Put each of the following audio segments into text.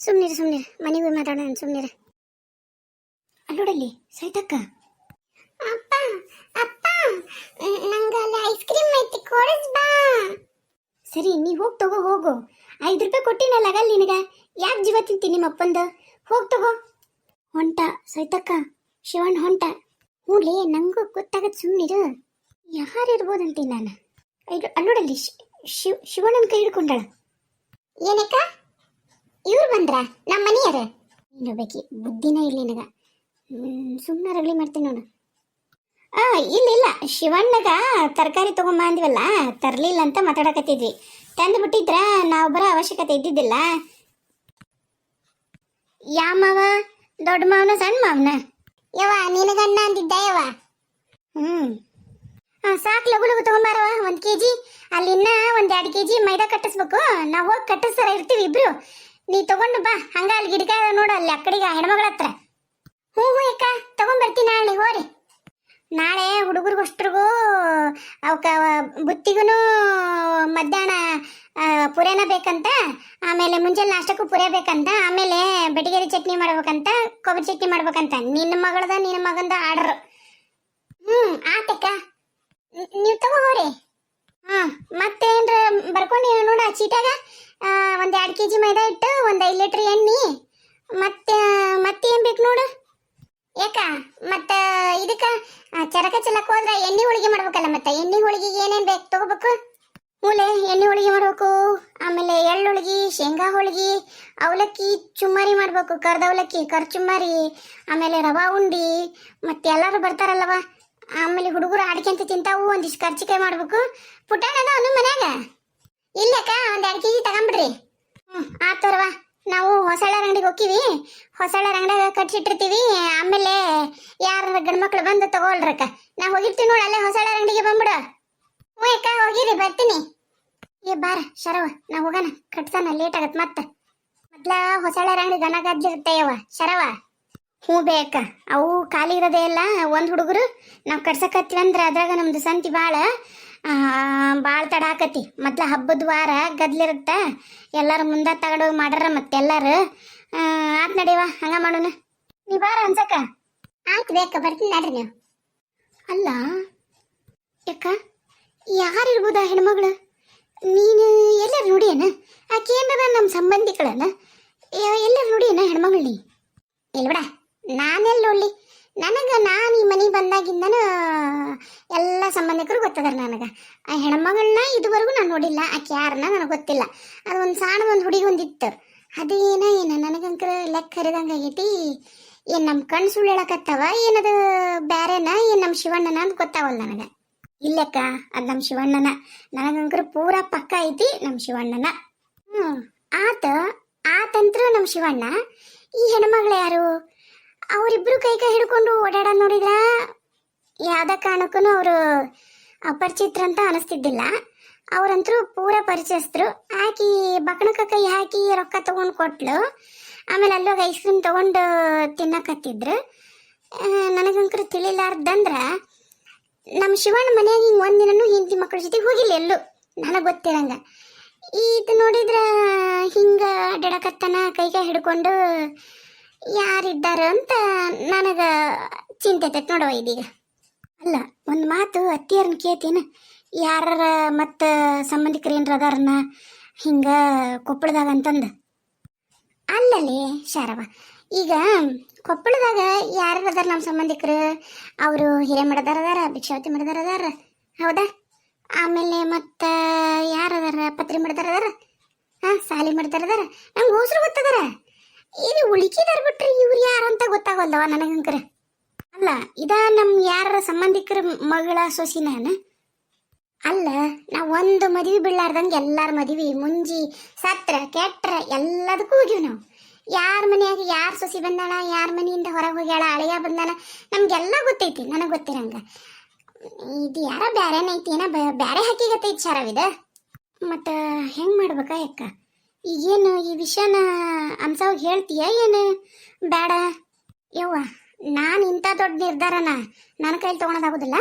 ಸುಮ್ನಿರು, ಸುಮ್ನಿರಿ. ಮನೆಗೆ ಹೋಗಿ ಮಾತಾಡೋಣ ಸುಮ್ನಿರಿ. ಅಲ್ಲೋಡಲ್ಲಿ ಸೈತಕ್ಕ ಅಪ್ಪ ಅಪ್ಪ, ನಂಗೆ ಅಲ್ಲಿ ಐಸ್ ಕ್ರೀಮ್ ಐತಿ, ಕೊಡಿಸ್ ಬಾ. ಸರಿ, ನೀ ಹೋಗಿ ತಗೋ, ಹೋಗು. ಐದು ರೂಪಾಯಿ ಕೊಟ್ಟಿನಲ್ಲ, ಆಗಲ್ಲ ನಿನಗ. ಯಾಕೆ ಜೀವ ತಿಂತೀನಿ ನಿಮ್ಮ ಅಪ್ಪಂದು? ಹೋಗಿ ತಗೋ. ಹೊಂಟ ಸೈತಕ್ಕ ಶಿವಣ್ಣ ಹೊಂಟ. ಹೂಡ್ಲಿ ನಂಗೂ ಗೊತ್ತಾಗತ್ತೆ ಸುಮ್ಮನಿರು ಯಾರು ಇರ್ಬೋದಂತೀನಿ ನಾನು? ಅಲ್ಲೋಡಲ್ಲಿ ಶಿವ ಶಿವಣ್ಣನ ಕೈ ಹಿಡ್ಕೊಂಡಳ. ಏನಕ್ಕ? ಇವ್ರು ಬಂದ್ರ? ನಮ್ಮ ಮನೆಯರ ನೀನು ಬೇಕಿ, ಬುದ್ಧಿನ ಇಲ್ಲ ನಿನಗ. ಸುಮ್ಮನೆ ರಗಳಿ ಮಾಡ್ತೀನಿ ನೋಡು. ಆ, ಇಲ್ಲ ಇಲ್ಲ. ಶಿವಣ್ಣಗ ತರಕಾರಿ ತಗೊಂಬ ಅಂದಿವಲ್ಲ, ತರಲಿಲ್ಲ ಅಂತ ಮಾತಾಡಕತ್ತಿದ್ವಿ. ತಂದು ಬಿಟ್ಟಿದ್ರ ನಾವು ಬರೋ ಅವಶ್ಯಕತೆ ಇದ್ದಿದ್ದಿಲ್ಲ. ಯಾ ಮಾವ ದೊಡ್ಡ ಮಾವನ, ಸಣ್ಣ ಮಾವನ? ಯವ ನಿನಗಣ್ಣ ಅಂದಿದ್ದ ಯವ ಹ್ಮ್. ಸಾಕು ಲಗು ಲಗು ತಗೊಂಬಾರವ ಒಂದ್ ಕೆಜಿ. ಅಲ್ಲಿನ್ನ ಒಂದ್ ಎರಡು ಕೆಜಿ ಮೈದಾ ಕಟ್ಟಿಸ್ಬೇಕು. ನಾವು ಹೋಗಿ ಕಟ್ಟಿಸ್ತಾರ, ಇರ್ತೀವಿ ಇಬ್ರು. ನೀ ತಗೊಂಡು ಬಾ. ಹಂಗ ಅಲ್ಲಿ ಗಿಡಕ ನೋಡು, ಅಲ್ಲಿ ಅಕ್ಕಡಿಗ ಹೆಣ್ಮಗಳ ಹತ್ರ. ಹ್ಞೂ ಹ್ಞೂ ಅಕ್ಕ ತಗೊಂಡ್ಬರ್ತೀನಿ ನಾಳೆ, ಹೋರಿ. ನಾಳೆ ಹುಡುಗರಿಗೋಷ್ಟ್ರಿಗೂ ಅವಕ್ಕ ಬುತ್ತಿಗೂ ಮಧ್ಯಾಹ್ನ ಪುರೇನ ಬೇಕಂತ, ಆಮೇಲೆ ಮುಂಜಾನೆ ನಾಷ್ಟಕ್ಕೂ ಪುರೇ ಬೇಕಂತ, ಆಮೇಲೆ ಬೆಟಗೇರಿ ಚಟ್ನಿ ಮಾಡ್ಬೇಕಂತ, ಕೊಬ್ಬರಿ ಚಟ್ನಿ ಮಾಡ್ಬೇಕಂತ. ನಿನ್ನ ಮಗಳದ ನಿನ್ನ ಮಗಂದ ಆರ್ಡರ್ ಹ್ಞೂ ಆತಕ್ಕ ನೀವು ತಗೋ ತಗೋರಿ ಹಾ ಮತ್ತೇನ್ರ ಬರ್ಕೊಂಡು ನೋಡ ಚೀಟಾಗ ಆ, ಒಂದ್ ಎರಡ್ ಕೆಜಿ ಮೈದಾ ಹಿಟ್ಟು ಒಂದ್ ಐದ್ ಲೀಟರ್ ಎಣ್ಣೆ. ಮತ್ತೆ ಮತ್ತೇನು ಬೇಕು ನೋಡು. ಯಾಕ ಮತ್ತ ಇದಕ್ಕ ಚರಕ ಚಲಕ ಹೋದ್ರ ಎಣ್ಣೆ ಹೋಳಿಗೆ ಮಾಡ್ಬೇಕಲ್ಲ ಮತ್ತ. ಎಣ್ಣೆ ಹೋಳಿಗೆಗೆ ಏನೇನ್ ಬೇಕು ತಗೋಬೇಕು? ಮೂಲೆ ಎಣ್ಣೆ ಹೋಳಿಗೆ ಮಾಡಬೇಕು ಆಮೇಲೆ ಎಳ್ಳು ಹೋಳಿಗೆ ಶೇಂಗಾ ಹೋಳಿಗೆ ಅವಲಕ್ಕಿ ಚುಮ್ಮರಿ ಮಾಡ್ಬೇಕು ಕರ್ದ ಅವಲಕ್ಕಿ ಕರ್ ಚುಮ್ಮರಿ ಆಮೇಲೆ ರವಾ ಉಂಡಿ ಮತ್ತೆ ಎಲ್ಲರೂ ಬರ್ತಾರಲ್ಲವ? ಆಮೇಲೆ ಹುಡುಗರು ಆಡ್ಕೊಂತ ತಿಂತಾವು ಒಂದಿಷ್ಟು ಕರ್ಚಿಕಾಯಿ ಮಾಡ್ಬೇಕು. ಪುಟಾಣ ಅದ ಅವನು ಮನ್ಯಾಗ? ಇಲ್ಲಕ್ಕ ಒಂದ್ ಎರಡು ಕೆಜಿ ತಗೊಂಬಿಡ್ರಿ. ಹ್ಮ್ ಆತರವ ನಾವು ಹೊಸಳ ಅಂಗಡಿಗೆ ಹೋಗ್ತೀವಿ ಹೊಸಳ ಅಂಗಡಿಯಾಗ ಕಟ್ಸಿಟ್ಟಿರ್ತೀವಿ. ಆಮೇಲೆ ಯಾರ ಗಂಡ್ಮಕ್ಳು ಬಂದು ತಗೊಳ್ರಕ್ಕ ನಾ ಹೋಗಿರ್ತೀವಿ ನೋಡಿ, ಅಲ್ಲೇ ಹೊಸಳ ಅಂಗಡಿಗೆ ಬಂದ್ಬಿಡು. ಹ್ಞೂ ಅಕ್ಕ, ಹೋಗಿರಿ, ಬರ್ತೀನಿ. ಏ, ಬಾರ, ಶರವ, ನಾ ಹೋಗೋಣ. ಕಟ್ಸಣ ಲೇಟ್ ಆಗತ್ ಮತ್ತೆ. ಮೊದ್ಲ ಹೊಸಳ ಅಂಗಡಿ ಗನ ಗಜ್ಜಿರ್ತೇಯವ ಶರವ. ಹ್ಞೂ ಬೇಕ ಅವು ಖಾಲಿ ಇರೋದೇ ಇಲ್ಲ. ಒಂದು ಹುಡುಗರು ನಾವು ಕಟ್ಸಕತ್ತೀವಿ ಅಂದ್ರೆ ಅದ್ರಾಗ ನಮ್ದು ಸಂತಿ ಭಾಳ ಭಾಳ ತಡ ಆಕತಿ. ಮೊದ್ಲ ಹಬ್ಬದ ವಾರ ಗದ್ಲಿರುತ್ತೆ ಎಲ್ಲರೂ ಮುಂದೆ ತಗೊಂಡೋಗಿ ಮಾಡ್ರ ಮತ್ತೆಲ್ಲರೂ ಆತ್ ನಡೆಯವ ಹಂಗ ಮಾಡೋಣ. ನೀ ಬಾರ ಅನ್ಸಕ್ಕ ಆಯ್ತು ಬೇಕ, ಬರ್ತೀನಿ ನಡ್ರಿ ನೀವು. ಅಲ್ಲ, ಯಾಕ? ಯಾರಿರ್ಬೋದ ಹೆಣ್ಮಗಳು? ನೀನು ಎಲ್ಲರೂ ನೋಡಿಯನ ಆಕೆ ಏನಾರ ನಮ್ಮ ಸಂಬಂಧಿಗಳನ್ನ ಎಲ್ಲರೂ ನೋಡಿಯನ ಹೆಣ್ಮಗಳು ನೀ? ಇಲ್ಲ ಬಿಡ ನಾನೆಲ್ಲ ನೋಡ್ಲಿ? ನನಗೆ, ನಾನು ಈ ಮನೆಗೆ ಬಂದಾಗಿಂದನ ಎಲ್ಲ ಸಂಬಂಧಿಕರು ಗೊತ್ತದಾರ ನನಗೆ. ಆ ಹೆಣ್ಮಗಳನ್ನ ಇದುವರೆಗೂ ನಾನು ನೋಡಿಲ್ಲ ಆಕೆ ಯಾರನ್ನ ನನಗೆ ಗೊತ್ತಿಲ್ಲ. ಅದು ಒಂದು ಸಣ್ಣ ಒಂದು ಹುಡುಗಿ ಒಂದಿತ್ತು. ಅದೇನ ಏನ ನನಗಂಕರ ಲೆಕ್ಕ ಹರಿದಂಗೆ ಆಗೈತಿ? ಏನು ನಮ್ಮ ಕಣ್ಣು ಸುಳ್ಳು ಹೇಳಕತ್ತವ? ಏನದು ಬ್ಯಾರೆನ? ಏನು ನಮ್ಮ ಶಿವಣ್ಣನ ಅಂತ ಗೊತ್ತಾವಲ್ಲ ನನಗೆ. ಇಲ್ಲಕ್ಕ, ಅದು ನಮ್ಮ ಶಿವಣ್ಣನ. ನನಗಂಕರ ಪೂರ ಪಕ್ಕ ಐತಿ ನಮ್ಮ ಶಿವಣ್ಣನ. ಹ್ಞೂ ಆತ, ಆತಂತ್ರ ನಮ್ಮ ಶಿವಣ್ಣ. ಈ ಹೆಣ್ಮಗಳು ಯಾರು? ಅವರಿಬ್ರು ಕೈ ಕೈ ಹಿಡ್ಕೊಂಡು ಓಡಾಡ ನೋಡಿದ್ರ ಯಾವ್ದ ಕಾರಣಕ್ಕೂ ಅವರು ಅಪರಿಚಿತ್ರ ಅಂತ ಅನಿಸ್ತಿದ್ದಿಲ್ಲ. ಅವರಂತರೂ ಪೂರ ಪರಿಚಯಸ್ಥರು. ಹಾಕಿ ಬಕಣಕ ಕೈ ಹಾಕಿ ರೊಕ್ಕ ತಗೊಂಡು ಕೊಟ್ಲು. ಆಮೇಲೆ ಅಲ್ಲೋಗಿ ಐಸ್ ಕ್ರೀಮ್ ತಗೊಂಡು ತಿನ್ನಕತ್ತಿದ್ರು. ನನಗಂಕರು ತಿಳಿಲಾರ್ದಂದ್ರ ನಮ್ಮ ಶಿವಣ್ಣ ಮನೆಯಾಗ ಹಿಂಗೆ ಒಂದಿನೂ ಹೆಂಡತಿ ಮಕ್ಕಳ ಜೊತೆ ಹೋಗಿಲ್ಲ ಎಲ್ಲೂ. ನನಗೆ ಗೊತ್ತಿರಂಗ. ಇದು ನೋಡಿದ್ರ ಹಿಂಗ ಕೈ ಕೈ ಹಿಡ್ಕೊಂಡು ಯಾರಿದ್ದಾರ ಅಂತ ನನಗ ಚಿಂತೆ ಐತೈತೆ ನೋಡವ ಇದೀಗ. ಅಲ್ಲ, ಒಂದು ಮಾತು ಅತ್ತಿಯರನ್ನ ಕೇಳ್ತೀನಿ. ಯಾರ ಮತ್ತು ಸಂಬಂಧಿಕರು ಏನ್ರ ಅದಾರನ್ನ ಹಿಂಗ ಕೊಪ್ಪಳದಾಗ ಅಂತಂದು. ಅಲ್ಲಲ್ಲಿ ಶಾರವ, ಈಗ ಕೊಪ್ಪಳದಾಗ ಯಾರು ಅದಾರ ನಮ್ಮ ಸಂಬಂಧಿಕರು? ಅವರು ಹಿರೇಮಠದಾರ ಅದಾರ, ಭಿಕ್ಷಾವತಿ ಮಡದಾರ ಅದಾರ. ಹೌದಾ? ಆಮೇಲೆ ಮತ್ತು ಯಾರು ಅದಾರ ಪತ್ರಿ ಮಡದಾರ ಅದಾರ? ಹಾಂ, ಸಾಲಿ ಮಡದಾರ ಅದಾರ. ನಂಗೆ ಹೋಸ್ರು ಗೊತ್ತದಾರ ಇದು ಉಳಿಕಿದಾರ್ ಬಿಟ್ರಿ ಇವ್ರು ಯಾರು ಅಂತ ಗೊತ್ತಾಗಲ್ದವ ನನಗಂಕರ ಅಲ್ಲ, ಇದ ನಮ್ಮ ಯಾರ ಸಂಬಂಧಿಕರ ಮಗಳ ಸೊಸಿನಾನ? ಅಲ್ಲ ನಾ ಒಂದು ಮದ್ವಿ ಬೀಳಾರ್ದಂಗೆ ಎಲ್ಲಾರ ಮದ್ವಿ, ಮುಂಜಿ ಸತ್ರ, ಕೆಟ್ರ ಎಲ್ಲದಕ್ಕೂ ಹೋಗಿವಿ ನಾವು. ಯಾರ ಮನೆಯಾಗ ಯಾರ ಸೊಸಿ ಬಂದಾಳ ಯಾರ ಮನೆಯಿಂದ ಹೊರಗೆ ಹೋಗ್ಯಾಳ, ಅಳಿಯ ಬಂದಾಳ ನಮಗೆಲ್ಲ ಗೊತ್ತೈತಿ, ನನಗೆ ಗೊತ್ತಿರಂಗ. ಇದು ಯಾರ ಬ್ಯಾರೇನೈತಿ ಏನ ಬ್ಯಾರೆ ಹಾಕಿಗತ್ತೈತಿ ಶರವಿದ ಮತ್ತು ಹೆಂಗೆ ಮಾಡ್ಬೇಕಾ ಯಾಕ ಈಗೇನು ಈ ವಿಷಯನ ಅನ್ಸವಾಗ ಹೇಳ್ತೀಯ ಏನು? ಬೇಡ. ಯವ್ವ, ನಾನು ಇಂಥ ದೊಡ್ಡ ನಿರ್ಧಾರನ ನನ್ನ ಕೈಲಿ ತೊಗೊಳೋದಾಗೋದಿಲ್ಲ.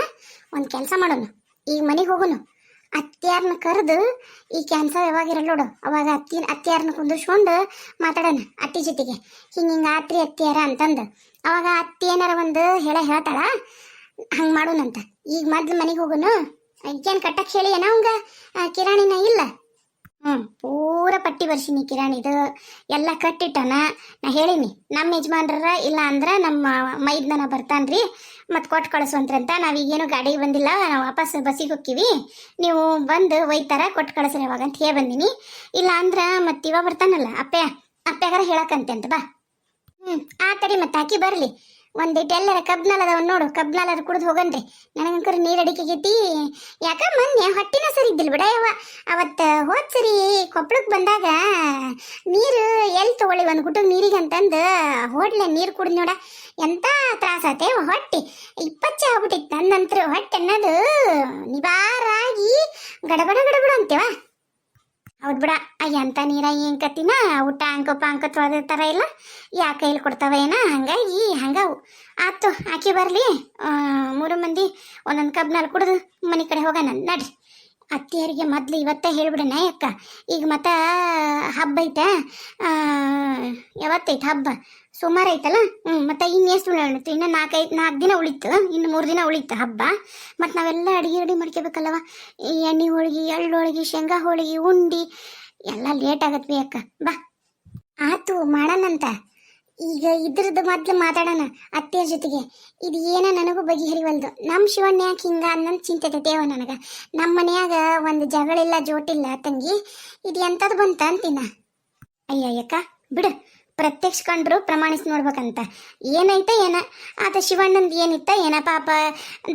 ಒಂದು ಕೆಲಸ ಮಾಡೋನು. ಈಗ ಮನೆಗೆ ಹೋಗೋನು. ಅತ್ಯಾರನ್ನ ಕರೆದು ಈ ಕ್ಯಾನ್ಸರ್ ಯಾವಾಗ ಇರಲ್ಲ ನೋಡು. ಅವಾಗ ಅತ್ತಿ ಅತ್ಯಾರನ್ನ ಕುಂದಿಸ್ಕೊಂಡು ಮಾತಾಡೋಣ ಅತ್ತಿ ಜೊತೆಗೆ. ಹಿಂಗೆ ಹಿಂಗೆ ಆತ್ರಿ ಅತ್ತಿಯಾರ ಅಂತಂದು. ಅವಾಗ ಅತ್ತಿ ಏನಾರ ಒಂದು ಹೇಳ ಹೇಳ್ತಾಳ? ಹಂಗೆ ಮಾಡೋಣಂತ. ಈಗ ಮೊದ್ಲು ಮನೆಗೆ ಹೋಗೋನು? ಏನು ಕಟ್ಟಕ್ಕೆ ಹೇಳಿ ಏನೋ ಅವಂಗ ಕಿರಾಣಿನ ಇಲ್ಲ. ಹ್ಞೂ ಪೂರ ಪಟ್ಟಿ ಬರ್ಸಿನಿ ಕಿರಾಣಿದು ಎಲ್ಲ ಕಟ್ಟಿಟ್ಟನ. ನಾ ಹೇಳಿನಿ, ನಮ್ಮ ಯಜಮಾನ್ರ ಇಲ್ಲ ಅಂದ್ರೆ ನಮ್ಮ ಮೈದ್ನ ಬರ್ತಾನ್ರಿ. ಮತ್ತೆ ಕೊಟ್ಟು ಕಳಿಸುವಂತ್ರಂತ ನಾವೀಗೇನು ಗಾಡಿಗೆ ಬಂದಿಲ್ಲ, ನಾವು ವಾಪಸ್ ಬಸ್ಸಿಗೆ ಹೋಗ್ತೀವಿ ನೀವು ಬಂದು ಒಯ್ತಾರ ಕೊಟ್ಟು ಕಳಿಸ್ರಿ ಅವಾಗ ಅಂತ ಹೇಳಿ ಬಂದಿನಿ. ಇಲ್ಲ ಅಂದ್ರೆ ಮತ್ತೆ ಇವಾಗ ಬರ್ತಾನಲ್ಲ, ಅಪ್ಪೆ, ಅಪ್ಪೆಗಾರ ಹೇಳಕಂತೆ ಅಂತ ಬಾ. ಹ್ಞೂ ಆ ತಡಿ ಮತ್ತೆ ಹಾಕಿ ಬರಲಿ. ಒಂದಿಟ್ಟು ಎಲ್ಲರ ಕಬ್ನಾಲ್ ಅದಾವ ನೋಡು ಕಬ್ನಾಲರ ಕುಡ್ದು ಹೋಗನ್ರಿ. ನನಗಂಕರ ನೀರು ಅಡಿಕೆಗೈತಿ ಯಾಕ ಮೊನ್ನೆ ಹೊಟ್ಟಿನ ಸರಿ ಇದ್ದಿಲ್ಲ ಬಿಡ ಯವ್ವ. ಅವತ್ತು ಹೋದ್ ಸರಿ ಕೊಪ್ಪಳಕ್ಕೆ ಬಂದಾಗ ನೀರು ಎಲ್ಲಿ ತಗೊಳ್ಳಿ ಒಂದು ಗುಟ್ಟಕ್ಕೆ ನೀರಿಗೆ ಅಂತಂದು ಹೋಟ್ಲೆ ನೀರು ಕುಡಿದ್ ನೋಡ. ಎಂತ ತ್ರಾಸ ಆತೆ ಹೊಟ್ಟಿ. ಇಪ್ಪಚ್ಚ ಆಗ್ಬಿಟ್ಟಿತ್ತು ನನ್ನಂತರ ಹೊಟ್ಟೆ ಅನ್ನೋದು ನಿವಾರಾಗಿ ಗಡಬಡ ಗಡಬಡ ಅಂತೀವ ಹೌದ್ ಬಿಡ. ಅಂತ ನೀರ ಏನ್ ಕತ್ತಿನ ಊಟ ಅಂಕ ಪಾಂಕ ತೊಳೆದಿರ್ತಾರ ಇಲ್ಲ? ಯಾ ಕೈಲಿ ಕೊಡ್ತಾವ ಏನ ಈ ಹಂಗ ಆತು, ಆಕಿ ಬರ್ಲಿ. ಮೂರು ಮಂದಿ ಒಂದೊಂದು ಕಬ್ ನಾಲ್ಕು ಕುಡ್ದು ಮನೆ ಕಡೆ ಹೋಗೋಣ. ನಡ್ರಿ. ಅತ್ತಿಯರಿಗೆ ಮೊದ್ಲು ಇವತ್ತೇ ಹೇಳ್ಬಿಡಣ ಅಕ್ಕ. ಈಗ ಮತ್ತೆ ಹಬ್ಬ ಐತೆ. ಯಾವತ್ತೈತೆ ಹಬ್ಬ? ಸೋಮವಾರ ಐತಲ್ಲ? ಹ್ಞೂ ಮತ್ತೆ ಇನ್ನು ಎಷ್ಟು ಉಳಿತು ಇನ್ನು ನಾಲ್ಕೈದು ನಾಲ್ಕು ದಿನ ಉಳಿತು ಇನ್ನು ಮೂರು ದಿನ ಉಳಿತು ಹಬ್ಬ? ಮತ್ತು ನಾವೆಲ್ಲ ಅಡುಗೆ ರೆಡಿ ಮಾಡ್ಕೋಬೇಕಲ್ಲವ ಈ ಎಣ್ಣೆ ಹೋಳಿಗೆ, ಎಳ್ಳು ಹೋಳಿಗೆ, ಶೇಂಗಾ ಹೋಳಿಗೆ, ಉಂಡಿ, ಎಲ್ಲ ಲೇಟ್ ಆಗತ್ವಿ ಅಕ್ಕ ಬಾ. ಆತು ಮಾಡೋಣಂತ ಈಗ ಇದ್ರದ್ದು ಮೊದಲು ಮಾತಾಡೋಣ ಅತ್ತೆಯ ಜೊತೆಗೆ. ಇದು ಏನ ನನಗೂ ಬಗೆಹರಿವಲ್ದು. ನಮ್ಮ ಶಿವಣ್ಣ ಯಾಕೆ ಹಿಂಗ ಅನ್ನೋದು ಚಿಂತೆ ತೇವ ನನಗೆ. ನಮ್ಮ ಮನೆಯಾಗ ಒಂದು ಜಗಳಿಲ್ಲ ಜೋಟಿಲ್ಲ ತಂಗಿ. ಇದು ಎಂಥದ್ದು ಬಂತ ಅಂತೀನ? ಅಯ್ಯ ಅಕ್ಕ ಬಿಡು. ಪ್ರತ್ಯಕ್ಷ ಕಂಡ್ರು ಪ್ರಮಾಣಿಸಿ ನೋಡ್ಬೇಕಂತ. ಏನೈತೆ ಏನ? ಆತ ಶಿವಣ್ಣಂದು ಏನಿತ್ತ ಏನ? ಪಾಪ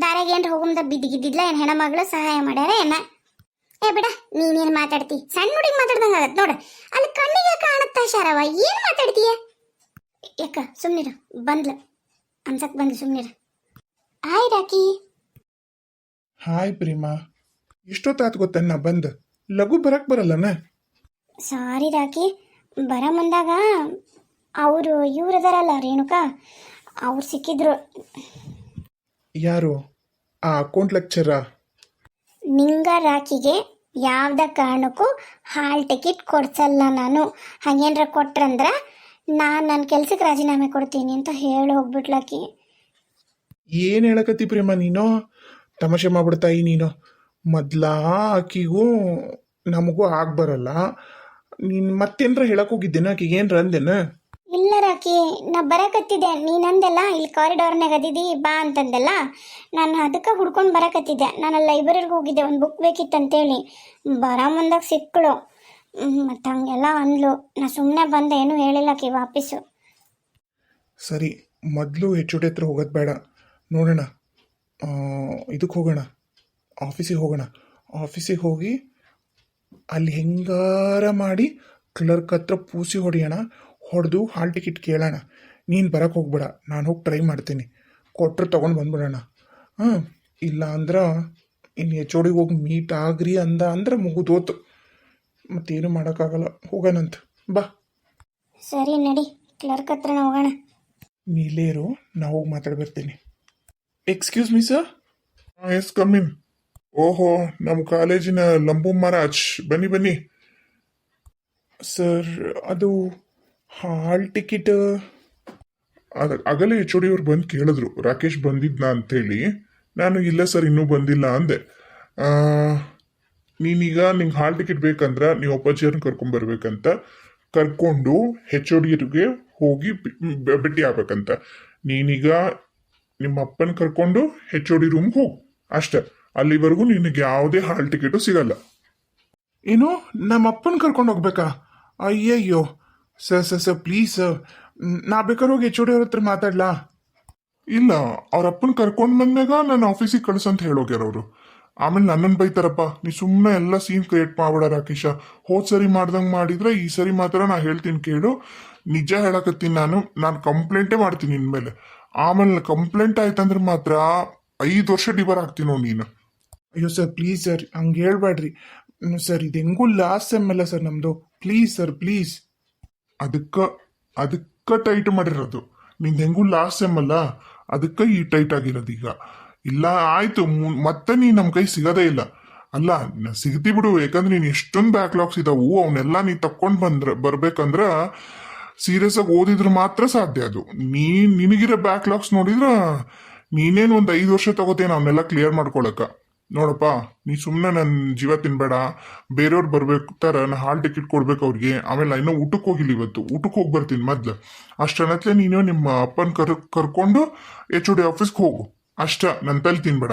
ದಾರಾಗ ಏನ್ರ ಹೋಗುಮ್ದ ಬಿದ್ದಿಗಿದ್ದಿಲ್ಲ ಏನ್ ಹೆಣ್ಮಗಳು ಸಹಾಯ ಮಾಡ್ಯಾರ ಏನ? ಏ ಬಿಡ ನೀನೇನು ಮಾತಾಡ್ತಿ? ಸಣ್ಣ ಹುಡುಗಿ ಮಾತಾಡ್ದಂಗ ಆಗತ್ ನೋಡು. ಅಲ್ಲಿ ಕಣ್ಣಿಗೆ ಕಾಣುತ್ತಾ ಶಾರವ ಏನು ಮಾತಾಡ್ತೀಯ? ಯಾಕ ಸುಮ್ನಿರು ಬಂದ್ಲ. ಅನ್ಸಕ್ ಬಂದ್ಲು ಸುಮ್ನಿರು. Hi Rocky. ಹಾಯ್ ಪ್ರೇಮ. ಇಷ್ಟೊತ್ತಾತ್ ಗೊತ್ತನ್ನ ಬಂದ್? ಲಘು ಬರಕ್ ಬರಲ್ಲನ? ಸಾರಿ ರಾಕಿ ಬರ ಮುಂದಾಗ ಅವರು ಇವ್ರು ಅದಾರಲ್ಲ ರೇಣುಕಾ? ಅವ್ರು ಸಿಕ್ಕಿದ್ರು. ಯಾರು? ಆ ಅಕೌಂಟ್ ಲೆಕ್ಚರ ನಿಂಗ ರಾಕಿಗೆ ಯಾವ್ದ ಕಾರಣಕ್ಕೂ ಹಾಲ್ ಟಿಕೆಟ್ ಕೊಡ್ಸಲ್ಲ ನಾನು. ಹಂಗೇನ್ರ ಕೊಟ್ರಂದ್ರ ನಾನು ನನ್ನ ಕೆಲ್ಸಕ್ಕೆ ರಾಜೀನಾಮೆ ಕೊಡ್ತೀನಿ ಅಂತ ಹೇಳಿ ಹೋಗ್ಬಿಟ್ಲಕಿ ಏನ್ ಹೇಳಕತ್ತಿ ಪ್ರೇಮ ನೀನು? ತಮಾಷೆ ಮಾಡ್ಬಿಡ್ತಾಯಿ ನೀನು. ಮೊದ್ಲ ಆಕಿಗೂ ನಮಗೂ ಆಗ್ಬರಲ್ಲ. ನೀನ್ ಮತ್ತೇನ್ರ ಹೇಳಕ್ ಹೋಗಿದ್ದೇನ ಆಕಿಗೆ ಏನ್ರ ಅಂದೇನ? ಇಲ್ಲ ರಾಕಿ, ನಾ ಬರಕತ್ತಿದ್ದೆ. ನೀನಂದೆಲ್ಲ ಇಲ್ಲಿ ಕಾರಿಡಾರ್ನಾಗ ಅದಿದಿ, ಬಾ ಅಂತಂದೆಲ್ಲ? ನಾನು ಅದಕ್ಕೆ ಹುಡ್ಕೊಂಡು ಬರಕತ್ತಿದ್ದೆ. ನಾನು ಲೈಬ್ರರಿಗೆ ಹೋಗಿದ್ದೆ. ಒಂದು ಬುಕ್ ಬೇಕಿತ್ತಂತೇಳಿ. ಬರ ಮುಂದಾಗ ಸಿಕ್ಕಳು ಮತ್ತು ಹಂಗೆಲ್ಲ ಅಂದ್ಲು. ನಾ ಸುಮ್ಮನೆ ಬಂದೆ, ಏನೂ ಹೇಳಿಲ್ಲ ಆಕಿ ವಾಪಸ್ಸು ಸರಿ, ಮೊದಲು ಹೆಚ್ಚುಡಿ ಹತ್ರ ಹೋಗೋದು ಬೇಡ. ನೋಡೋಣ. ಇದಕ್ಕೆ ಹೋಗೋಣ. ಆಫೀಸಿಗೆ ಹೋಗೋಣ. ಆಫೀಸಿಗೆ ಹೋಗಿ ಅಲ್ಲಿ ಹೆಂಗಾರ ಮಾಡಿ ಕ್ಲರ್ಕ್ ಹತ್ರ ಪೂಸಿ ಹೊಡಿಯೋಣ. ಹೊಡೆದು ಹಾಲ್ ಟಿಕೆಟ್ ಕೇಳೋಣ. ನೀನು ಬರಕ್ಕೆ ಹೋಗ್ಬೇಡ. ನಾನು ಹೋಗಿ ಟ್ರೈ ಮಾಡ್ತೀನಿ. ಕೊಟ್ಟರು ತೊಗೊಂಡು ಬಂದ್ಬಿಡೋಣ. ಹಾಂ ಇಲ್ಲ ಅಂದ್ರೆ ಇನ್ನು ಎಚ್ ಓಡಿಗೆ ಹೋಗಿ ಮೀಟ್ ಆಗ್ರಿ ಅಂದ ಅಂದ್ರೆ ಮುಗಿದೋತು. ಮತ್ತೇನು ಮಾಡೋಕ್ಕಾಗಲ್ಲ. ಹೋಗೋಣಂತ. ಬಾ. ಸರಿ ನಡಿ. ಕ್ಲರ್ಕ್ ಹತ್ರ ಹೋಗೋಣ. ನೀಲೇರು ನಾ ಹೋಗಿ ಮಾತಾಡಿ ಬರ್ತೀನಿ excuse me sir yes come in ಓಹೋ ನಮ್ಮ ಕಾಲೇಜಿನ ಲಂಬು ಮಹಾರಾಜ್. ಬನ್ನಿ ಬನ್ನಿ. ಸರ್ ಅದು ಹಾಲ್ ಟಿಕೆಟ್. ಆಗಲೇ ಎಚ್ ಡಿ ಅವ್ರು ಬಂದು ಕೇಳಿದ್ರು. ರಾಕೇಶ್ ಬಂದಿದ್ನಾ ಅಂತೇಳಿ. ನಾನು, ಇಲ್ಲ ಸರ್, ಇನ್ನೂ ಬಂದಿಲ್ಲ ಅಂದೆ. ನೀನೀಗ ನಿಂಗೆ ಹಾಲ್ ಟಿಕೆಟ್ ಬೇಕಂದ್ರೆ ನೀವು ಅಪ್ಪಾಜಿಯವ್ರನ್ನ ಕರ್ಕೊಂಬರ್ಬೇಕಂತ ಕರ್ಕೊಂಡು ಹೆಚ್ ಒ ಡಿಗೆ ಹೋಗಿ ಭೇಟಿ ಆಗ್ಬೇಕಂತ. ನೀನೀಗ ನಿಮ್ಮ ಅಪ್ಪನ ಕರ್ಕೊಂಡು ಹೆಚ್ ಒ ಡಿ ರೂಮ್ ಹೋಗು. ಅಷ್ಟೆ. ಅಲ್ಲಿವರೆಗೂ ನಿನಗೆ ಯಾವುದೇ ಹಾಲ್ ಟಿಕೆಟು ಸಿಗಲ್ಲ. ಏನು? ನಮ್ಮ ಅಪ್ಪನ ಕರ್ಕೊಂಡು ಹೋಗ್ಬೇಕಾ? ಅಯ್ಯಯ್ಯೋ. Sir sir sir please sir ನಾ ಬೇಕಾದ್ರೆ ಹೋಗಿ ಎಚ್ ಅವ್ರ ಹತ್ರ ಮಾತಾಡ್ಲಾ? ಇಲ್ಲ ಅವ್ರ ಅಪ್ಪನ ಕರ್ಕೊಂಡು ಬಂದಾಗ ನನ್ನ ಆಫೀಸಿಗೆ ಕಳ್ಸಂತ ಹೇಳೋಗ್ಯಾರ ಅವರು ಆಮೇಲೆ ನನ್ನನ್ನು ಬೈತಾರಪ್ಪ ನೀ ಸುಮ್ಮನೆ ಎಲ್ಲ ಸೀನ್ ಕ್ರಿಯೇಟ್ ಮಾಡ್ಬೇಡ ರಾಕೇಶ. ಹೋದ್ ಸರಿ ಮಾಡ್ದಂಗೆ ಮಾಡಿದ್ರೆ ಈ ಸರಿ ಮಾತ್ರ ನಾ ಹೇಳ್ತೀನಿ ಕೇಳು. ನಿಜ ಹೇಳಕತ್ತೀನಿ ನಾನು ನಾನು ಕಂಪ್ಲೇಂಟೇ ಮಾಡ್ತೀನಿ ಇನ್ಮೇಲೆ. ಆಮೇಲೆ ಕಂಪ್ಲೇಂಟ್ ಆಯ್ತಂದ್ರೆ ಮಾತ್ರ ಐದು ವರ್ಷ ಡಿಬರ್ ಆಗ್ತೀನೋ ನೀನು. ಅಯ್ಯೋ ಸರ್ ಪ್ಲೀಸ್ ಸರ್ ಹಂಗೆ ಹೇಳ್ಬೇಡ್ರಿ ಸರ್ ಇದು ಹೆಂಗೂ ಲಾಸ್ಟ್ ಸೆಮ್ ಅಲ್ಲ ಸರ್ ನಮ್ಮದು ಪ್ಲೀಸ್ ಸರ್ ಪ್ಲೀಸ್ ಅದಕ್ಕೆ ಅದಕ್ಕೆ ಟೈಟ್ ಮಾಡಿರೋದು. ನಿಂದು ಹೆಂಗೂ ಲಾಸ್ಟ್ ಸೆಮ್ ಅಲ್ಲ? ಅದಕ್ಕೆ ಈ ಟೈಟ್ ಆಗಿರೋದು ಈಗ. ಇಲ್ಲ, ಆಯಿತು ಮತ್ತೆ ನೀನು ನಮ್ಮ ಕೈ ಸಿಗೋದೇ ಇಲ್ಲ. ಅಲ್ಲ ಸಿಗ್ತಿ ಬಿಡು, ಯಾಕಂದ್ರೆ ನೀನು ಎಷ್ಟೊಂದು ಬ್ಯಾಕ್ಲಾಗ್ಸ್ ಇದಾವು ಅವನ್ನೆಲ್ಲ ನೀ ತಕ್ಕೊಂಡು ಬಂದ್ರ, ಬರ್ಬೇಕಂದ್ರೆ ಸೀರಿಯಸ್ ಆಗಿ ಓದಿದ್ರೆ ಮಾತ್ರ ಸಾಧ್ಯ ಅದು. ನೀ ನಿನಗಿರೋ ಬ್ಯಾಕ್ಲಾಗ್ಸ್ ನೋಡಿದ್ರೆ, ನೀನೇನು ಒಂದು ಐದು ವರ್ಷ ತಗೋತೇನೆ ಅವನ್ನೆಲ್ಲ ಕ್ಲಿಯರ್ ಮಾಡ್ಕೊಳಕ. ನೋಡಪ್ಪ ನೀ ಸುಮ್ಮನೆ ನನ್ನ ಜೀವ ತಿನ್ಬೇಡ. ಬೇರೆಯವ್ರು ತರ ನಾನು ಹಾಲ್ ಟಿಕೆಟ್ ಕೊಡ್ಬೇಕು ಅವ್ರಿಗೆ. ಆಮೇಲೆ ಇನ್ನೂ ಊಟಕ್ಕೆ ಹೋಗಿಲ್ಲ ಇವತ್ತು. ಊಟಕ್ಕೆ ಹೋಗಿ ಬರ್ತೀನಿ ಮೊದ್ಲು. ಅಷ್ಟನತ್ಲೆ ನೀನು ನಿಮ್ಮ ಅಪ್ಪನ ಕರ್ ಕರ್ಕೊಂಡು ಎಚ್ ಡಿ ಆಫೀಸ್ಗೆ ಹೋಗು. ಅಷ್ಟ ನನ್ನ ತಲೆ ತಿನ್ಬೇಡ.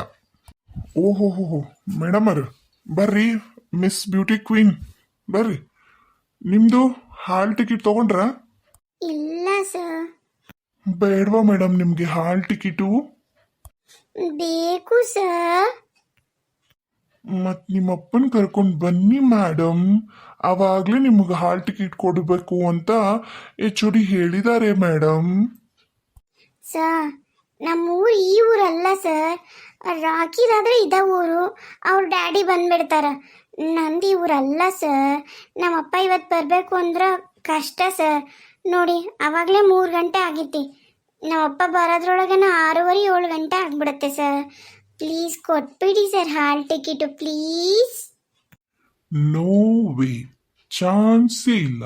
ಓಹೋ ಹೋ ಹೋ ಮೇಡಮ್ ಅವ್ರ ಬರ್ರಿ ಮಿಸ್ ಬ್ಯೂಟಿ ಕ್ವೀನ್ ಬರ್ರಿ. ನಿಮ್ದು ಹಾಲ್ ಟಿಕೆಟ್ ತಗೊಂಡ್ರ? ಇಲ್ಲ ಸರ್ ಬೇಡವಾ ಮೇಡಮ್ ನಿಮ್ಗೆ ಹಾಲ್ ಟಿಕೆಟು ಬೇಕು ಸರ್ ಮತ್ ನಿಮ್ಮ ಅಪ್ಪನ ಕರ್ಕೊಂಡು ಬನ್ನಿ ಮೇಡಮ್ ಅವಾಗ್ಲೇ ನಿಮಗೆ ಹಾಲ್ ಟಿಕೆಟ್ ಕೊಡಬೇಕು ಅಂತ ಎಚ್ ಡಿ ಹೇಳಿದ್ದಾರೆ ಮೇಡಮ್ ಸರ್ ನಮ್ಮ ಊರು ಈ ಊರಲ್ಲ ಸರ್ ರಾಕಿದಾದ್ರೆ ಇದ ಊರು. ಅವ್ರ ಡ್ಯಾಡಿ ಬಂದ್ಬಿಡ್ತಾರ. ನಂದು ಈ ಊರಲ್ಲ ಸರ್ ನಮ್ಮಪ್ಪ ಇವತ್ತು ಬರಬೇಕು ಅಂದ್ರೆ ಕಷ್ಟ ಸರ್ ನೋಡಿ ಆವಾಗಲೇ ಮೂರು ಗಂಟೆ ಆಗಿತ್ತು ನಮ್ಮಪ್ಪ ಬರೋದ್ರೊಳಗೆ ಆರೂವರೆ ಏಳು ಗಂಟೆ ಆಗ್ಬಿಡುತ್ತೆ ಸರ್ ಪ್ಲೀಸ್ ಕೊಟ್ಬಿಡಿ sir hall ticket please no way ಚಾನ್ಸೇ ಇಲ್ಲ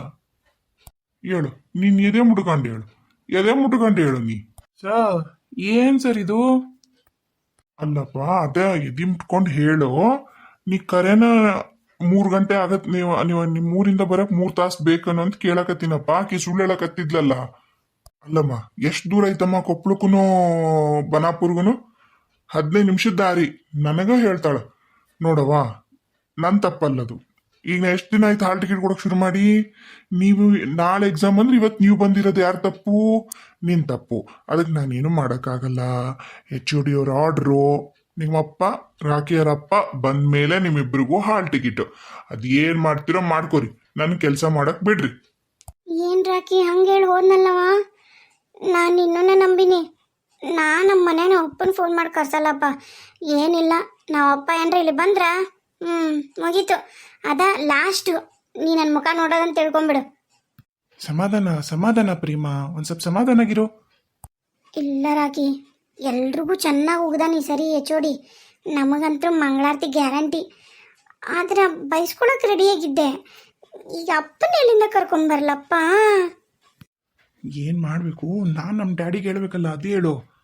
ಹೇಳು ನೀನ್ ಎದೆ ಮುಟ್ಕೊಂಡು ಹೇಳು. ಎದೆ ಮುಟ್ಕೊಂಡು ಹೇಳು ನೀ. ಸರ್ ಏನ್ ಸರ್ ಇದು? ಅಲ್ಲಪ್ಪ ಅದೇ ಎದೆ ಮುಟ್ಕೊಂಡು ಹೇಳು. ನೀ ಕರೆನ ಮೂರು ಗಂಟೆ ಆಗತ್ ನೀವು ನೀವು ನಿಮ್ಮ ಊರಿಂದ ಬರಕ್ ಮೂರು ತಾಸು ಬೇಕನ್ನೋ ಅಂತ ಕೇಳಕತ್ತೀನಪ್ಪ. ಆಕಿ ಸುಳ್ಳು ಹೇಳಕತ್ತಿದ್ಲಲ್ಲ. ಅಲ್ಲಮ್ಮ ಎಷ್ಟು ದೂರ ಐತಮ್ಮ ಕೊಪ್ಪಳಕ್ಕೂ ಬನಾಪುರ್ಗುನು? ಹದಿನೈದು ನಿಮಿಷದ ದಾರಿ ನನಗ ಹೇಳ್ತಾಳ, ನೋಡವ್ವ ನನ್ನ ತಪ್ಪಲ್ಲದು. ಈಗ ಎಷ್ಟು ದಿನ ಆಯ್ತು ಹಾಲ್ ಟಿಕೆಟ್ ಕೊಡೋಕೆ ಶುರು ಮಾಡಿ? ನೀವು ನಾಳೆ ಎಕ್ಸಾಮ್ ಅಂದ್ರೆ ಇವತ್ತು ನೀವು ಬಂದಿರೋದು ಯಾರು ತಪ್ಪು? ನಿನ್ನ ತಪ್ಪು. ಅದಕ್ಕೆ ನಾನೇನು ಮಾಡೋಕ್ಕಾಗಲ್ಲ. ಎಚ್ ಒ ಡಿ ಅವ್ರ ಆರ್ಡ್ರು ನಿಮ್ಮಪ್ಪ ರಾಕಿಯರಪ್ಪ ಬಂದ ಮೇಲೆ ನಿಮ್ಮಿಬ್ಬರಿಗೂ ಹಾಲ್ ಟಿಕೆಟ್ ಅದು ಏನು ಮಾಡ್ತೀರೋ ಮಾಡ್ಕೊರಿ. ನನ್ನ ಕೆಲಸ ಮಾಡೋಕೆ ಬಿಡ್ರಿ. ಏನ್ ರಾಕಿ ಹಂಗೆ ಹೇಳಿ ಹೋದ್ನಲ್ಲವ? ನಾನು ಇನ್ನೂ ನಂಬಿನಿ. ನಾ ನಮ್ಮ ಮನೇನ ನಮ್ಮ ಅಪ್ಪನ ಫೋನ್ ಮಾಡಿ ಕರ್ಸಲ್ಲಪ್ಪ. ಏನಿಲ್ಲ ನಾವು ಅಪ್ಪ ಏನ್ರ ಇಲ್ಲಿ ಬಂದ್ರ ಹ್ಞೂ ಮುಗೀತು. ಅದ ಲಾಸ್ಟು ನೀ ನನ್ನ ಮುಖ ನೋಡೋದಂತ ತಿಳ್ಕೊಂಬಿಡು. ಸಮಾಧಾನ ಸಮಾಧಾನ ಪ್ರೇಮ ಒಂದ್ ಸ್ವಲ್ಪ ಸಮಾಧಾನ ಆಗಿರೋ. ಇಲ್ಲ ರಾಕಿ ಎಲ್ರಿಗೂ ಚೆನ್ನಾಗಿ ಉಗ್ದಾನ ಈ ಸರಿ ಹೆಚ್ಚೋಡಿ ನಮಗಂತೂ ಮಂಗಳಾರತಿ ಗ್ಯಾರಂಟಿ. ಆದ್ರೆ ಬೈಸ್ಕೊಳಕ್ಕೆ ರೆಡಿಯಾಗಿದ್ದೆ ಈಗ ಅಪ್ಪನ ಎಲ್ಲಿಂದ ಕರ್ಕೊಂಬರ್ಲಪ್ಪ ಏನ್ ಮಾಡ್ಬೇಕು? ನಾನ್ ನಮ್ ಡ್ಯಾಡಿಗೆ ಹೇಳ್ಬೇಕಲ್ಲ ಅದೇ ಹೇಳು.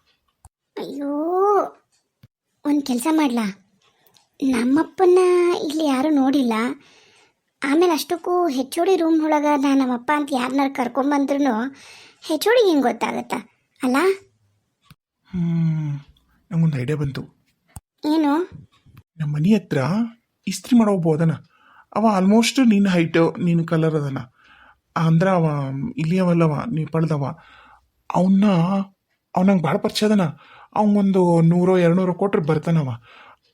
ಅಯ್ಯೋ ಒಂದು ಕೆಲಸ ಮಾಡಲಾ? ನಮ್ಮಪ್ಪನ ಇಲ್ಲಿ ಯಾರೂ ನೋಡಿಲ್ಲ. ಆಮೇಲೆ ಅಷ್ಟಕ್ಕೂ ಹೆಚ್ಚೋಡಿ ರೂಮ್ ಒಳಗೆ ನಾನು ನಮ್ಮಪ್ಪ ಅಂತ ಯಾರನ್ನಾರು ಕರ್ಕೊಂಬಂದ್ರೂ ಹೆಚ್ಚೋಡಿಗೆ ಹೆಂಗೆ ಗೊತ್ತಾಗತ್ತಾ? ಅಲ್ಲ? ನಂಗೊಂದು ಐಡಿಯಾ ಬಂತು. ಏನು? ನಮ್ಮ ಮನೆ ಹತ್ರ ಇಸ್ತ್ರಿ ಮಾಡೋ ಅದನ ಅವ ಆಲ್ಮೋಸ್ಟ್ ನಿನ್ನ ಹೈಟ್ ನಿನ್ನ ಕಲರ್ ಅದನ. ಅಂದ್ರ ಅವ ಇಲ್ಲಿ ನೀ ಪಡೆದವ ಅವನ್ನ ಅವ್ನಂಗೆ ಭಾಳ ಪರಿಚಯ ಅದನ. ಅವಂಗೊಂದು ನೂರೋ ಎರಡುನೂರು ಕೊಟ್ರೆ ಬರ್ತಾನವ.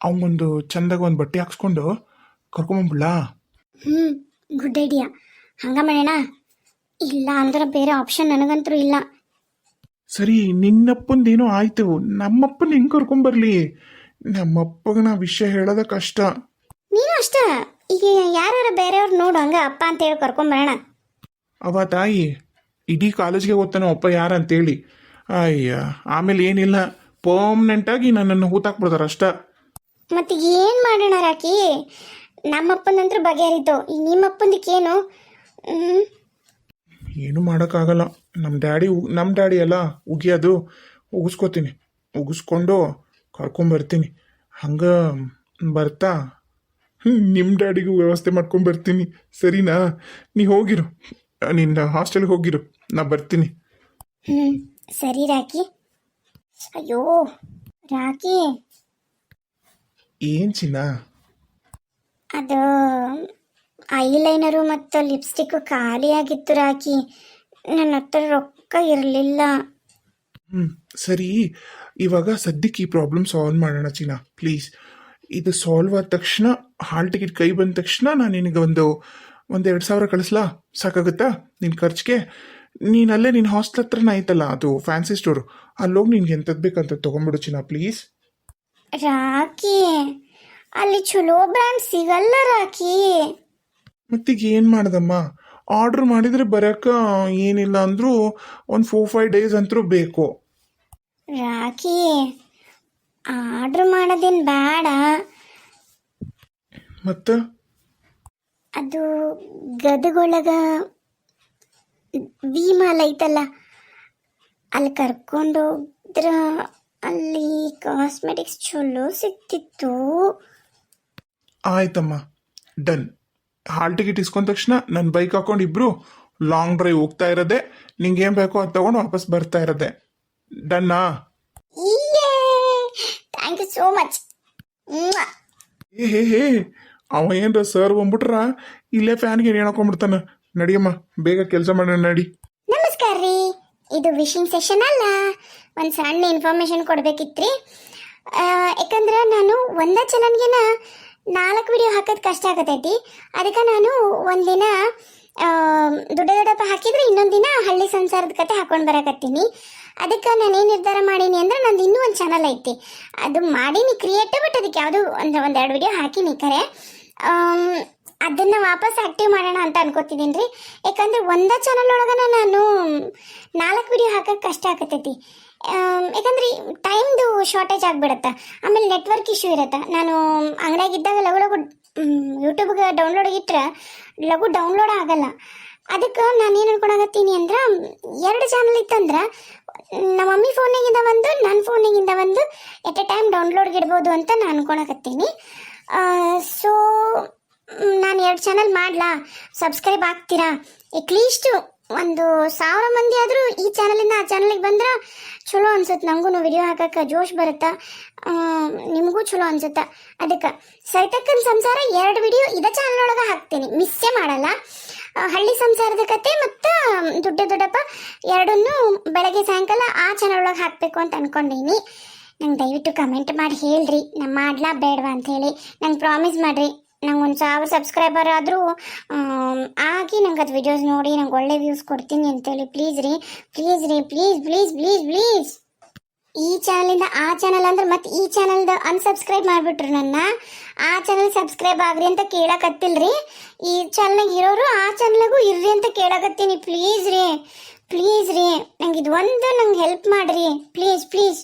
ಅವಂಗೊಂದು ಚಂದಾಗ ಒಂದು ಬಟ್ಟೆ ಹಾಕ್ಸ್ಕೊಂಡು ಕರ್ಕೊಂಬಂಬಿಡ್ಲಾ ಹ್ಞೂ ಗುಡ್ ಐಡಿಯಾ ಹಂಗ ಮಾಡೋಣ? ಇಲ್ಲ ಅಂದ್ರೆ ಬೇರೆ ಆಪ್ಷನ್ ನನಗಂತೂ ಇಲ್ಲ. ಸರಿ ನಿನ್ನಪ್ಪಂದೇನೋ ಆಯ್ತು. ನಮ್ಮಪ್ಪನ ಹೆಂಗ್ ಕರ್ಕೊಂಬರ್ಲಿ? ನಮ್ಮಪ್ಪಗ ನಾ ವಿಷಯ ಹೇಳೋದ ಕಷ್ಟ. ನೀನು ಅಷ್ಟೇ. ಈಗ ಯಾರು ಬೇರೆಯವ್ರು ನೋಡು ಹಂಗ ಅಪ್ಪ ಅಂತ ಹೇಳಿ ಕರ್ಕೊಂಬರೋಣ ಅವ ತಾಯಿ ಇಡೀ ಕಾಲೇಜ್ಗೆ ಓದ್ತಾನೋ ಅಪ್ಪ ಯಾರಂತೇಳಿ ಅಯ್ಯ ಆಮೇಲೆ ಏನಿಲ್ಲ. ಪರ್ಮನೆಂಟಾಗಿ ನನ್ನನ್ನು ಹೂತಾಕ್ಬಿಡ್ತಾರ ಅಷ್ಟೇ. ಮತ್ತೆ ಏನು ಮಾಡೋಣ ರಾಕಿ? ನಮ್ಮಪ್ಪನಂತ್ರ ಬಗೆಹರಿತು. ಈ ನಿಮ್ಮಪ್ಪಂದಕ್ಕೇನು? ಏನು ಮಾಡೋಕ್ಕಾಗಲ್ಲ. ನಮ್ಮ ಡ್ಯಾಡಿ ನಮ್ಮ ಡ್ಯಾಡಿ ಎಲ್ಲ ಉಗಿಯೋದು ಉಗಿಸ್ಕೋತೀನಿ. ಉಗಿಸ್ಕೊಂಡು ಕರ್ಕೊಂಬರ್ತೀನಿ ಹಂಗೆ ಬರ್ತಾ ನಿಮ್ಮ ಡ್ಯಾಡಿಗೂ ವ್ಯವಸ್ಥೆ ಮಾಡ್ಕೊಂಬರ್ತೀನಿ ಸರಿನಾ? ನೀ ಹೋಗಿರು. ನಿನ್ನ ಹಾಸ್ಟೆಲ್ಗೆ ಹೋಗಿರು. ನಾ ಬರ್ತೀನಿ. ಹ್ಞೂ ಸರಿ ರಾಕಿ. ಅಯ್ಯೋ ರಾಕಿ. ಏನು ಚಿನ್ನ? ಅದು ಐಲೈನರು ಮತ್ತು ಲಿಪ್ಸ್ಟಿಕ್ ಖಾಲಿಯಾಗಿತ್ತು ರಾಕಿ. ನನ್ನ ಹತ್ರ ರೊಕ್ಕ ಇರಲಿಲ್ಲ. ಹ್ಮ್ ಸರಿ. ಇವಾಗ ಸದ್ಯಕ್ಕೆ ಈ ಪ್ರಾಬ್ಲಮ್ ಸಾಲ್ವ್ ಮಾಡೋಣ ಚಿನ್ನ ಪ್ಲೀಸ್ ಇದು ಸಾಲ್ವ್ ಆದ ತಕ್ಷಣ ಹಾಲ್ ಟಿಕೆಟ್ ಕೈ ಬಂದ ತಕ್ಷಣ ನಾನು ನಿನಗೆ ಒಂದು ಒಂದು ಎರಡು ಸಾವಿರ ಕಳಿಸ್ಲಾ? ಸಾಕಾಗುತ್ತಾ ನಿನ್ನ ಖರ್ಚಿಗೆ? ನೀನು ಅಲ್ಲೇ ನಿನ್ನ ಹಾಸ್ಟೆಲ್ ಹತ್ರನೇ ಐತಲ್ಲ ಅದು ಫ್ಯಾನ್ಸಿ ಸ್ಟೋರು ಅಲ್ಲೋಗಿ ನಿನ್ಗೆ ಎಂಥದ್ದು ಬೇಕಂತ ತೊಗೊಂಬಿಡು ಚಿನ್ನ ಪ್ಲೀಸ್ ರಾಕಿ ಅಲ್ಲಿ ಚಲೋ ಬ್ರ್ಯಾಂಡ್ ಸಿಗಲ್ಲ ರಾಕಿ. ಮತ್ತೀಗ ಏನು ಮಾಡ್ದಮ್ಮ? ಆರ್ಡ್ರ್ ಮಾಡಿದರೆ ಬರಕ ಏನಿಲ್ಲ ಅಂದರೂ ಒಂದು ಫೋರ್ ಫೈವ್ ಡೇಸ್ ಅಂತರೂ ಬೇಕು. ರಾಕಿ ಆರ್ಡ್ರ್ ಮಾಡೋದೇನು ಬೇಡ. ಮತ್ತು? ಅದು ಗದಗೊಳಗ ವಿಮಾಲ ಐತಲ್ಲ ಅಲ್ಲಿ ಕರ್ಕೊಂಡು ಹೋದ್ರ ಅಲ್ಲಿ ಕಾಸ್ಮೆಟಿಕ್ಸ್ ಚಲೋ ಸಿಕ್ತಿತ್ತು. ಆಯ್ತಮ್ಮ ಡನ್. ಹಾಲ್ ಟಿಕೆಟ್ ಇಸ್ಕೊಂಡ ತಕ್ಷಣ ನನ್ನ ಬೈಕ್ ಹಾಕೊಂಡು ಇಬ್ರು ಲಾಂಗ್ ಡ್ರೈವ್ ಹೋಗ್ತಾ ಇರೋದೆ. ನಿಂಗೆ ಏನು ಬೇಕೋ ಅದು ತಗೊಂಡು ವಾಪಸ್ ಬರ್ತಾ ಇರೋದೆ. ಡನ್ನಾ? ಥ್ಯಾಂಕ್ ಯು ಸೋ ಮಚ್ ಏ ಹೇ ಹೇ. ಅವ ಏನ್ರ ಸರ್ ಬಂದ್ಬಿಟ್ರ ಇಲ್ಲೇ ಫ್ಯಾನ್ಗೆ ಹೇಳ್ಕೊಂಡ್ಬಿಡ್ತಾನ ನಡಿಯಮ್ಮ, ಬೇಗ ಕೆಲಸ ಮಾಡೋಣ, ನಡಿ. ನಮಸ್ಕಾರ ರೀ. ಇದು ವಿಶಿಂಗ್ ಸೆಷನ್ ಅಲ್ಲ. ಒಂದು ಸಣ್ಣ ಇನ್ಫಾರ್ಮೇಶನ್ ಕೊಡ್ಬೇಕಿತ್ರಿ. ಯಾಕಂದ್ರೆ ನಾನು ಒಂದೇ ಚಾನಲ್ಗೆನ ನಾಲ್ಕು ವಿಡಿಯೋ ಹಾಕೋದು ಕಷ್ಟ ಆಗತೈತಿ. ಅದಕ್ಕೆ ನಾನು ಒಂದಿನ ದೊಡ್ಡ ದೊಡ್ಡಪ್ಪ ಹಾಕಿದ್ರೆ ಇನ್ನೊಂದು ದಿನ ಹಳ್ಳಿ ಸಂಸಾರದ ಕತೆ ಹಾಕೊಂಡು ಬರಕತ್ತೀನಿ. ಅದಕ್ಕೆ ನಾನು ಏನು ನಿರ್ಧಾರ ಮಾಡೀನಿ ಅಂದ್ರೆ ನಂದು ಇನ್ನೂ ಒಂದು ಚಾನಲ್ ಐತಿ. ಅದು ಮಾಡೀನಿ ಕ್ರಿಯೇಟ್ ಬಟ್ ಅದಕ್ಕೆ ಯಾವುದು ಒಂದು ಒಂದೆರಡು ವಿಡಿಯೋ ಹಾಕಿನಿ ಕರೆ. ಅದನ್ನ ವಾಪಸ್ ಆಕ್ಟಿವ್ ಮಾಡೋಣ ಅಂತ ಅನ್ಕೋತಿದ್ದೀನಿ ರೀ ಯಾಕಂದ್ರೆ ಒಂದೇ ಚಾನಲ್ ಒಳಗನ ನಾನು ನಾಲ್ಕು ವಿಡಿಯೋ ಹಾಕಕ್ಕೆ ಕಷ್ಟ ಆಗತೈತಿ. ಯಾಕಂದ್ರೆ ಟೈಮ್ದು ಶಾರ್ಟೇಜ್ ಆಗ್ಬಿಡತ್ತೆ. ಆಮೇಲೆ ನೆಟ್ವರ್ಕ್ ಇಶ್ಯೂ ಇರತ್ತೆ. ನಾನು ಅಂಗಡಿಯಾಗಿದ್ದಾಗ ಲಘು ಲಘು ಯೂಟ್ಯೂಬ್ಗೆ ಡೌನ್ಲೋಡ್ ಇಟ್ರೆ ಲಘು ಡೌನ್ಲೋಡ್ ಆಗಲ್ಲ. ಅದಕ್ಕೆ ನಾನು ಏನು ಅನ್ಕೊಳಕತ್ತೀನಿ ಅಂದ್ರೆ, ಎರಡು ಚಾನಲ್ ಇತ್ತಂದ್ರೆ, ನಮ್ಮ ಮಮ್ಮಿ ಫೋನಿಗಿಂದ ಒಂದು ನನ್ನ ಫೋನಿಗಿಂದ ಒಂದು ಎಟ್ ಎ ಟೈಮ್ ಡೌನ್ಲೋಡ್ಗೆ ಇಡ್ಬೋದು ಅಂತ ನಾನು ಅನ್ಕೊಳಕತ್ತೀನಿ. ಸೊ ನಾನು ಎರಡು ಚಾನಲ್ ಮಾಡ್ಲಾ? ಸಬ್ಸ್ಕ್ರೈಬ್ ಆಗ್ತೀರಾ? ಅಟ್ಲೀಸ್ಟ್ ಒಂದು ಸಾವಿರ ಮಂದಿ ಆದರೂ ಈ ಚಾನಲಿಂದ ಆ ಚಾನಲಿಗೆ ಬಂದ್ರೆ ಚಲೋ ಅನ್ಸುತ್ತೆ ನನಗೂ ವಿಡಿಯೋ ಹಾಕಕ್ಕೆ ಜೋಶ್ ಬರುತ್ತೆ. ನಿಮಗೂ ಚಲೋ ಅನ್ಸುತ್ತೆ. ಅದಕ್ಕೆ, ಸೈತಕ್ಕನ ಸಂಸಾರ ಎರಡು ವಿಡಿಯೋ ಇದೇ ಚಾನಲ್ ಒಳಗೆ ಹಾಕ್ತೀನಿ. ಮಿಸ್ಸೇ ಮಾಡಲ್ಲ. ಹಳ್ಳಿ ಸಂಸಾರದ ಕತೆ ಮತ್ತು, ದೊಡ್ಡ ದೊಡ್ಡಪ್ಪ ಎರಡನ್ನೂ ಬೆಳಗ್ಗೆ ಸಾಯಂಕಾಲ ಆ ಚಾನಲ್ ಒಳಗೆ ಹಾಕಬೇಕು ಅಂತ ಅನ್ಕೊಂಡೀನಿ. ನಂಗೆ ದಯವಿಟ್ಟು ಕಮೆಂಟ್ ಮಾಡಿ ಹೇಳ್ರಿ. ನಾನು ಮಾಡ್ಲಾ ಬೇಡವಾ ಅಂತ ಹೇಳಿ. ನಂಗೆ ಪ್ರಾಮಿಸ್ ಮಾಡ್ರಿ. ನಂಗೆ ಒಂದು ಸಾವಿರ ಸಬ್ಸ್ಕ್ರೈಬರ್ ಆದರೂ ಆಗಿ ನಂಗೆ ಅದು ವಿಡಿಯೋಸ್ ನೋಡಿ ನಂಗೆ ಒಳ್ಳೆ ವ್ಯೂಸ್ ಕೊಡ್ತೀನಿ ಅಂತೇಳಿ ಪ್ಲೀಸ್ ರೀ ಪ್ಲೀಸ್ ರೀ ಪ್ಲೀಸ್ ಪ್ಲೀಸ್ ಪ್ಲೀಸ್ ಪ್ಲೀಸ್ ಈ ಚಾನಲಿಂದ ಆ ಚಾನಲ್ ಅಂದ್ರೆ ಮತ್ತೆ ಈ ಚಾನಲ್ದ ಅನ್ಸಬ್ಸ್ಕ್ರೈಬ್ ಮಾಡಿಬಿಟ್ರು ನನ್ನ. ಆ ಚಾನಲ್ ಸಬ್ಸ್ಕ್ರೈಬ್ ಆಗ್ರಿ ಅಂತ ಕೇಳಕತ್ತಿಲ್ರಿ. ಈ ಚಾನಲ್ನಾಗ ಇರೋರು ಆ ಚಾನಲ್ಗೂ ಇರ್ರಿ ಅಂತ ಕೇಳಕತ್ತೀನಿ ಪ್ಲೀಸ್ ರೀ ಪ್ಲೀಸ್ ರೀ. ನಂಗೆ ಇದು ಒಂದು ನಂಗೆ ಹೆಲ್ಪ್ ಮಾಡಿರಿ ಪ್ಲೀಸ್ ಪ್ಲೀಸ್